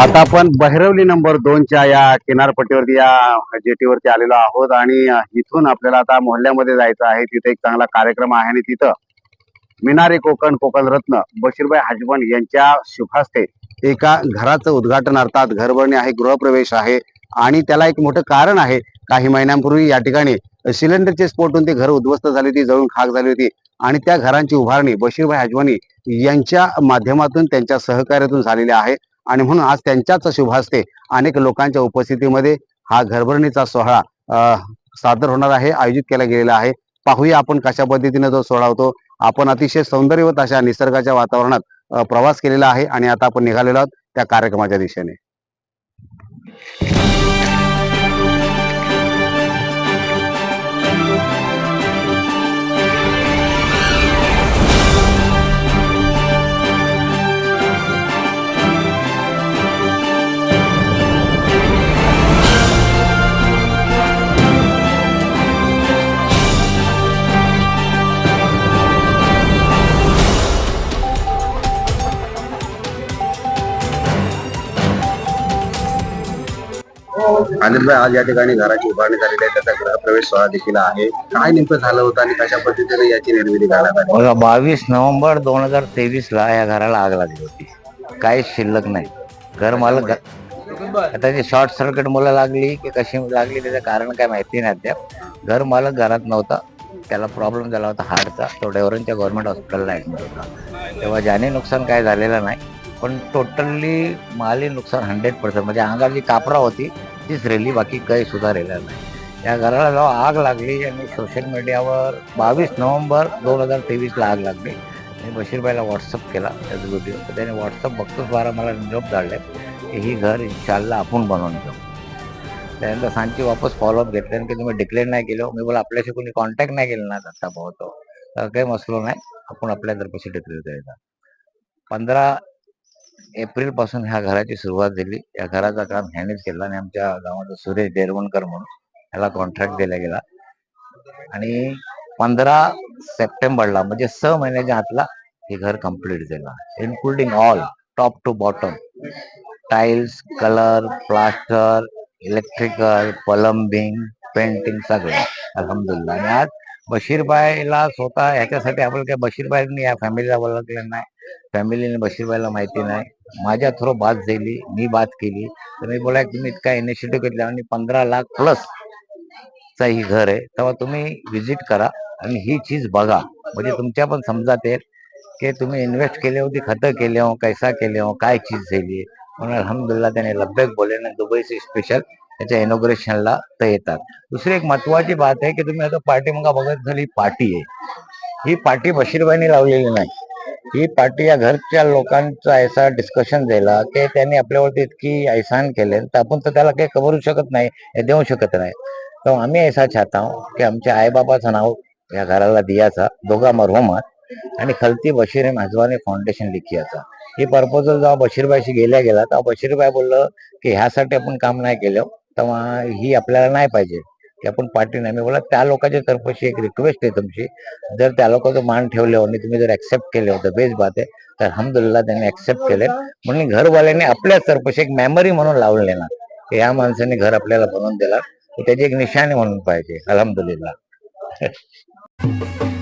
आता आपण बहिरवली नंबर दोनच्या या किनारपट्टीवरती या जेटीवरती आलेलो आहोत आणि इथून आपल्याला आता मोहल्ल्यामध्ये जायचं आहे. तिथे एक चांगला कार्यक्रम आहे आणि तिथं मिनारे कोकण कोकण रत्न बशीरबाई हाजबन यांच्या शुभास्ते एका घराचं उद्घाटन अर्थात घरभरणी आहे गृहप्रवेश आहे आणि त्याला एक मोठं कारण आहे. काही महिन्यांपूर्वी या ठिकाणी सिलेंडरचे स्फोटून ते घर उद्ध्वस्त झाली होती जळून खाक झाली होती आणि त्या घरांची उभारणी बशीरभाई हाजवानी यांच्या माध्यमातून त्यांच्या सहकार्यातून झालेली आहे. आणि म्हणून आज त्यांच्याच शुभास्ते अनेक लोकांच्या उपस्थितीमध्ये हा घरभरणीचा सोहळा सादर होणार आहे आयोजित केला गेलेला आहे. पाहूया आपण कशा पद्धतीने जो सोहळा होतो. आपण अतिशय सौंदर्यवत अशा निसर्गाच्या वातावरणात प्रवास केलेला आहे आणि आता आपण निघालेलो आहोत त्या कार्यक्रमाच्या दिशेने. आनंदभाई आज या ठिकाणी घराची उभारणी झालेली आहे. त्याचा गृहप्रवेश सोहळा देखील आहे. काय नेमकं झालं होतं आणि कशा पद्धतीने याची निर्मिती करण्यात आली? बघा बावीस नोव्हेंबर दोन हजार तेवीस ला या घराला आग लागली होती. काहीच शिल्लक नाही. घर मालक आता ते शॉर्ट सर्किट मुलं लागली की कशी लागली त्याचं कारण काय माहिती नाही अद्याप. घर मालक घरात नव्हता. त्याला प्रॉब्लेम झाला होता हार्टचा तो डेवरनच्या गव्हर्नमेंट हॉस्पिटलला ॲडमिट होता. तेव्हा ज्याने नुकसान काय झालेलं नाही पण टोटली माली नुकसान हंड्रेड पर्सेंट म्हणजे अंगाची कापरा होती. तीच रेली बाकी काही सुद्धा नाही. या घराला जेव्हा आग लागली आणि सोशल मीडियावर बावीस नोव्हेंबर दोन हजार तेवीसला आग लागली. मी बशीरबाईला व्हॉट्सअप केला त्याचा व्हिडिओ त्याने व्हॉट्सअप बघतोच बारा मला निरोप धाडले की ही घर इन्शाला आपण बनवून घेऊ. त्यानंतर सांची वापस फॉलोअप घेतले. की तुम्ही डिक्लेअर नाही केलं. मी बोला आपल्याशी कोणी कॉन्टॅक्ट नाही केलं ना आता पोहतो काही मसलो नाही. आपण आपल्या तर्फे डिक्लेअर करायचा पंधरा एप्रिलपासून ह्या घराची सुरुवात झाली. या घराचं काम ह्यानेच केलं आणि आमच्या गावाचा सुरेश देरवणकर म्हणून ह्याला कॉन्ट्रॅक्ट दिला गेला. आणि पंधरा सप्टेंबरला म्हणजे स महिन्याच्या आतला हे घर कंप्लीट झालं. Including all top to bottom tiles colour plaster electrical plumbing painting सगळं. अल्हम्दुलिल्लाह आणि आज बशीरबाईला स्वतः ह्याच्यासाठी आपण काय बशीरबाईंनी या फॅमिलीला ओळखलं नाही. फॅमिलीने बशीरबाईला माहिती नाही. माझ्या थ्रू बात झाली मी बात केली. तर मी बोला तुम्ही इतका इनिशिएटिव्ह घेतला आणि पंधरा लाख प्लस चा ही घर आहे. तेव्हा तुम्ही व्हिजिट करा आणि ही चीज बघा. म्हणजे तुमच्या पण समजात येईल की तुम्ही इन्व्हेस्ट केले होती खतं केले हो कैसा केले हो काय चीज झाली म्हणून अलहमदुल्ला त्याने लब्बेक बोले ना दुबईचे स्पेशल त्याच्या इनॉग्रेशनला तर येतात. दुसरी एक महत्वाची बात आहे की तुम्ही आता पार्टी मग बघत झाली पार्टी आहे. ही पार्टी बशीरबाईनी लावलेली नाही. ही पार्टी या घरच्या लोकांचा ऐसा डिस्कशन दिला की त्यांनी आपल्यावरती इतकी ऐसान केले तर आपण तर त्याला काही कबरू शकत नाही हे देऊ शकत नाही. तर आम्ही ऐसा चाहता हूं की आमच्या आईबाबाचं नाव या घराला दियाचा दोघा मरहोमात. आणि खलती बशीर माझवाने फाउंडेशन लिखियाचा. ही प्रपोजल जेव्हा बशीरबाईशी गेल्या गेला तेव्हा बशीरबाई बोललं की ह्यासाठी आपण काम नाही केलं. तेव्हा ही आपल्याला नाही पाहिजे. की आपण पार्टी नाही. मी बोला त्या लोकांच्या तर्फशी एक रिक्वेस्ट आहे तुमची. जर त्या लोकांचं मान ठेवले आणि तुम्ही जर ऍक्सेप्ट केले होतं बेस बात आहे. तर अहमदुल्ला त्यांनी ऍक्सेप्ट केले. म्हणून घरवाल्यांनी आपल्याच तर्फशी एक मेमरी म्हणून लावले ना की ह्या माणसाने घर आपल्याला बनवून दिला. त्याची एक निशाणी म्हणून पाहिजे. अलहमदुल्ला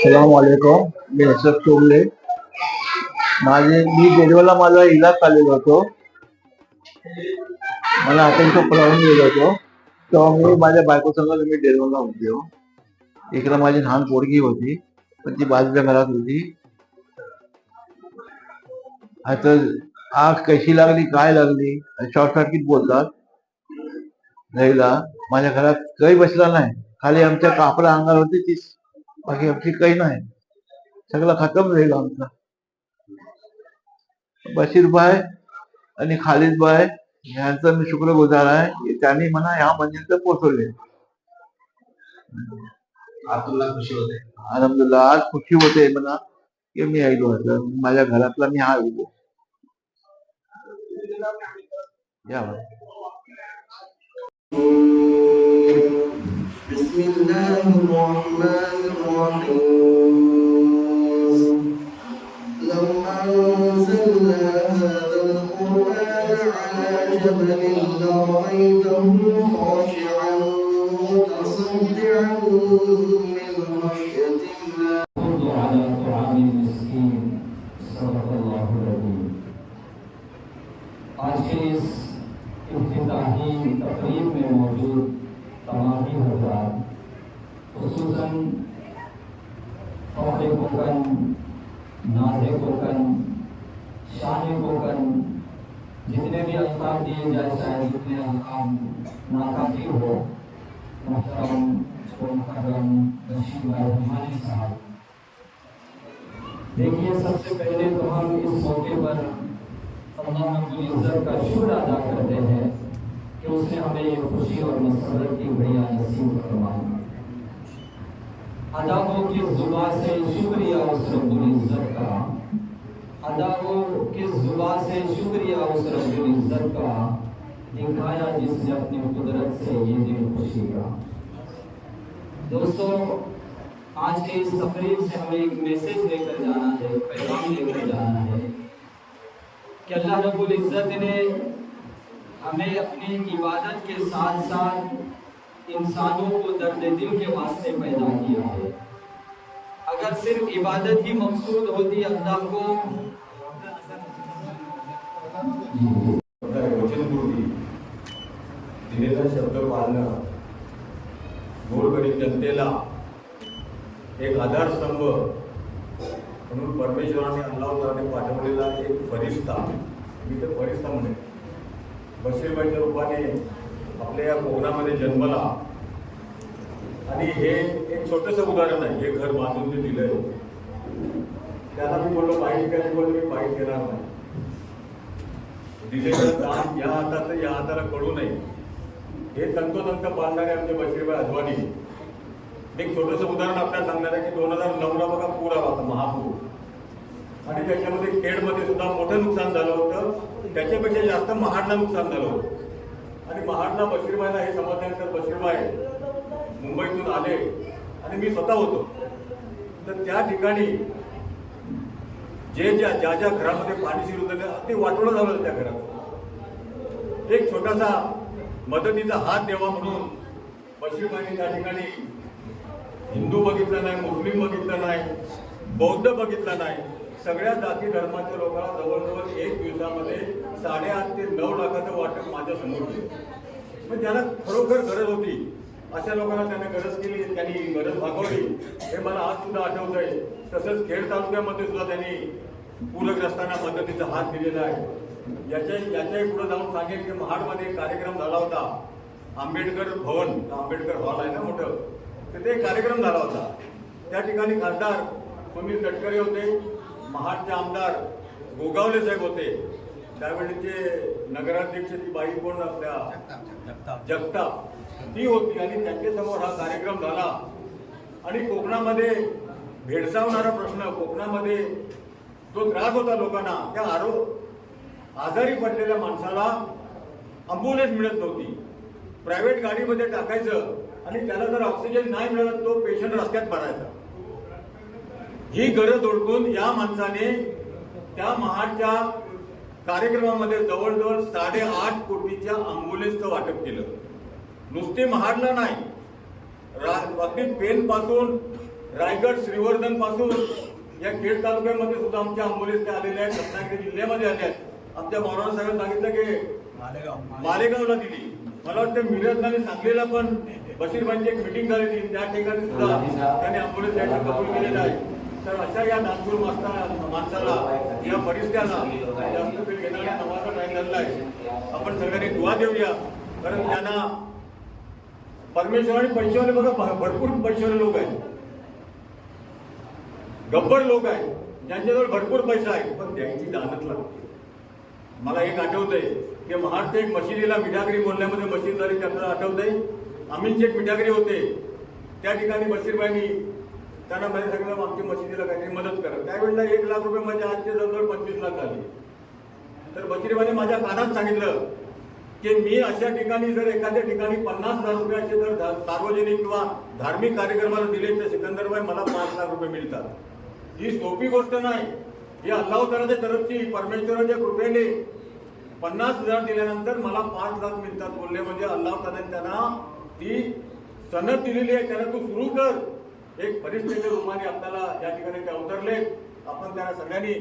सलाम वालेकुम मी अशोक माझे मी बेलवला माझा इलाज चाललेला होतो. मला अत्यंत प्रॉब्लेम गेलो होतो. तेव्हा मी माझ्या बायको मी डेलवला होतो इकडे माझी लहान पोरगी होती पण ती बाजूच्या घरात होती. आता आग कशी लागली काय लागली शॉर्ट सर्किट बोलतात. नाहीला माझ्या घरात काही बसला नाही. खाली आमच्या कापडा अंगार होती तीच बाकी आमची काही नाही. सगळं खतम राहील आमचं. बशीर भाई आणि खालिद भाई यांचा मी शुक्रगुजार आहे. त्यांनी मला ह्या मंदिरात पोहोचवले आतुला खुशी होते. अलहमदुल्ला आज खुशी होते मला की मी ऐकलो माझ्या घरातला मी हा ऐकलो या Ooh. खसूसन फ़ख्र कोकन नाज कोकन शान कोकन जितने भी अल्फाज दिए जाए, शायद उतने अल्फाज नाकाफी हो, मोहतरम व मुकर्रम रहमानी साहब। देखिए, सबसे पहले तो हम इस मौके पर अल्लाह रब्बुल का शुक्र अदा करते हैं कि उसने हमें ये खुशी और मसरत की बढ़िया नसीब फरमाई। अदा हो किस जुबा से शुक्रिया उस रब्बुल इज़्ज़त का अदा हो किस जुबा से शुक्रिया उस रब्बुल इज़्ज़त का दिखाया जिसने अपनी कुदरत से ये दिन खुशी का दोस्तों, आज के इस तकरीब से हमें एक मैसेज लेकर जाना है पैगाम लेकर जाना है कि अल्लाह रब्बुल इज़्ज़त ने हमें अपनी इबादत के साथ साथ इंसानों को दर्द दिल के वास्ते पैदा किया है। अगर सिर्फ इबादत ही मकसूद होती अल्लाह को दिलेला शब्द पाळणं गोरगरीब जनतेला एक आधारस्तंभ म्हणून परमेश्वराने अल्लाहने पाठवलेला एक फरिश्ता मी तर फरिश्ता म्हणे बशीरबाईच्या रूपाने आपल्या या कोकणामध्ये जन्मला. आणि हे एक छोटंसं उदाहरण आहे. हे घर बांधून जे दिलंय. त्याला मी बोललो बाईक काय बोललो मी बाईक घेणार नाही. दिलेलं दान या हाताचं या हाताला कळू नये. हे तंतोतंत पाळणारे आमचे बशीरबाई अद्वानी एक छोटंसं उदाहरण आपल्याला सांगणार आहे की दोन हजार नऊला बघा पूर आला होता महापूर. आणि त्याच्यामध्ये खेडमध्ये सुद्धा मोठं नुकसान झालं होतं. त्याच्यापेक्षा जास्त महाडला नुकसान झालं होतं. आणि महाडला बशीरबाईला हे समजल्यानंतर बशीरबाई मुंबईतून आले आणि मी स्वतः होतो. तर त्या ठिकाणी जे ज्या ज्या ज्या घरामध्ये पाणी शिरू होतं ते वाटोळं झालं त्या घरात. एक छोटासा मदतीचा हात द्यावा म्हणून बशीरबाईने त्या ठिकाणी हिंदू बघितला नाही मुस्लिम बघितला नाही बौद्ध बघितला नाही सगळ्या जाती धर्माच्या लोकांना जवळजवळ एक दिवसामध्ये साडेआठ ते नऊ लाखाचं वाटप माझ्यासमोर केलं पण ज्याला खरोखर गरज होती अशा लोकांना त्याने गरज केली त्यांनी गरज भागवली. हे मला आज सुद्धा आठवत आहे. तसंच खेड तालुक्यामध्ये सुद्धा त्यांनी पूरग्रस्तांना मदतीचा हात दिलेला आहे. याच्या याच्याही पुढे जाऊन सांगेल की महाडमध्ये कार्यक्रम झाला होता. आंबेडकर भवन आंबेडकर हॉल आहे ना मोठं. तर ते कार्यक्रम झाला होता. त्या ठिकाणी खासदार सुनील तटकरे होते महाडचे आमदार गोगावले साहेब होते. त्यावेळीचे नगराध्यक्ष ती बाई कोण आपल्या? जगताप ती होती आणि त्यांच्यासमोर हा कार्यक्रम झाला. आणि कोकणामध्ये भेडसावणारा प्रश्न कोकणामध्ये जो त्रास होता लोकांना त्या आरो आजारी पडलेल्या माणसाला अम्ब्युलन्स मिळत नव्हती. प्रायव्हेट गाडीमध्ये टाकायचं आणि त्याला जर ऑक्सिजन नाही मिळाला तो पेशंट रस्त्यात पडायचा. ही गरज ओळखून या माणसाने त्या महाडच्या कार्यक्रमामध्ये जवळजवळ साडेआठ कोटीच्या अँब्युलन्सचं वाटप केलं. नुसते महाडला नाही रा- अगदी पेन पासून रायगड श्रीवर्धनपासून या खेड तालुक्यामध्ये सुद्धा आमच्या आंबोलीस त्या आलेल्या आहेत रत्नागिरी जिल्ह्यामध्ये आल्या आहेत. आमच्या मानवानं साहेब सांगितलं की मालेगावला दिली. मला वाटतं मिरज आणि सांगलीला पण बशीरबाईंची एक मिटिंग झालेली त्या ठिकाणी सुद्धा त्यांनी द्यायचं कबूल केलेलं आहे. तर अशा या नागपूर मास्ता माणसाला या परिस्थितीला जास्त वेळ घेणारा नवाचा टाइम झालेला आहे. आपण सगळ्यांनी दुवा देऊया कारण त्यांना परमेश्वराने पैशावाले बघा भरपूर पैशावाले लोक आहेत. गब्बर लोक आहेत. ज्यांच्याजवळ भरपूर पैसा आहे पण त्यांची दानत लागते. मला एक आठवतंय की महाराष्ट्र एक मशिदीला मिठागरी बोलण्यामध्ये मशीद झाली त्यांना आठवतंय? आम्हीच जे मिठागरी होते. त्या ठिकाणी बशीरबाईंनी त्यांना माहिती सांगितलं मागची मशिदीला काहीतरी मदत करा. त्यावेळेला एक लाख रुपये माझ्या आजचे जवळजवळ पंचवीस लाख आले. तर बशीरबाईने माझ्या कानात सांगितलं की मी अशा ठिकाणी जर एखाद्या ठिकाणी पन्नास हजार रुपयाचे जर सार्वजनिक किंवा धार्मिक कार्यक्रमाला दिले तर सिकंदरबाई मला पाच लाख रुपये मिळतात. ही सोपी गोष्ट नाही. ही अल्लावताराच्या तरफची परमेश्वराच्या कृपेने पन्नास हजार दिल्यानंतर मला पाच लाख मिळतात बोलले. म्हणजे अल्लावताराने त्यांना ती सनद दिलेली आहे. त्यांना तू सुरू कर. एक परिस्थितीच्या रूपाने आपल्याला या ठिकाणी ते अवतरले आपण त्यांना सगळ्यांनी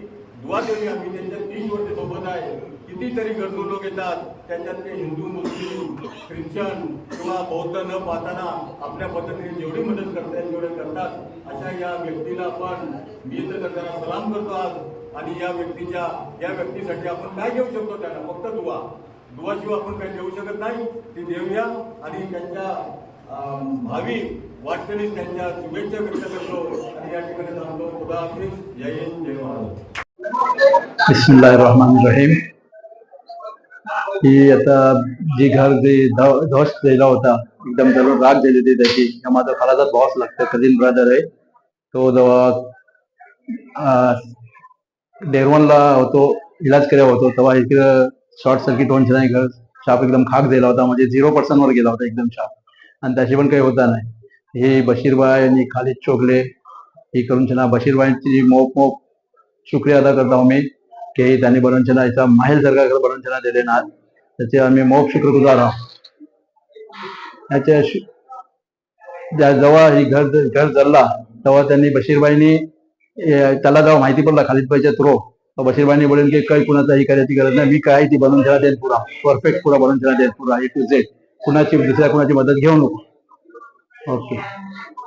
दुवा देऊया. मी त्यांच्या तीन वर्ष सोबत आहे. कितीतरी गरजू लोक येतात. त्यांच्यात ते हिंदू मुस्लिम ख्रिश्चन किंवा बौद्ध न पाहताना आपल्या पद्धतीने जेवढी मदत करता येईल तेवढे करतात. अशा या व्यक्तीला आपण मी तर त्यांना सलाम करतो आज. आणि या व्यक्तीच्या या व्यक्तीसाठी आपण काय घेऊ शकतो त्यांना? फक्त दुवा दुवाशिवाय आपण काही देऊ शकत नाही. ते देऊया. आणि त्यांच्या भावी वाटचालीस त्यांच्या शुभेच्छा व्यक्त करतो आणि या ठिकाणी सांगतो खुदा हाफिज. जय हिंद जय महाराज बिस्मिल्लाहिर्रहमानिर्रहीम. ही आता जी घर जे ध्वस ध्वस्त होता एकदम जरूर राग दिली होती त्याची माझा खालाचा बॉस लागतो कझिन ब्रदर आहे. तो जेव्हा डेरवनला होतो इलाज केला होतो तेव्हा इकडं शॉर्ट सर्किट होऊन घर शाप एकदम खाक दिला होता म्हणजे झिरो पर्सेंट वर गेला होता एकदम शाप. आणि त्याची पण काही होता नाही. हे बशीरबाई आणि खालीद चोगले. ही करून छान बशीरबाईंची मोप मोप शुक्रिया अदा करता आम्ही की त्यांनी बनवून याचा माहेर सरकारकडे घर बनवून दिले ना त्याचे आम्ही मोप शुक्रगुजार आहोत. याच्या जेव्हा ही घर घर जळला तेव्हा त्यांनी बशीरबाईंनी त्याला जेव्हा माहिती पडला खालिदबाईच्या थ्रो बशीरबाईंनी बोलेल की काही कुणाचा ही करायची गरज नाही मी काय ती बनवून ठेवा देईल पुरा परफेक्ट पुरा बनवून ठेवा देईल पुरा ए टू झेड कुणाची दुसऱ्या कुणाची मदत घेऊ नको. ओके आम्ही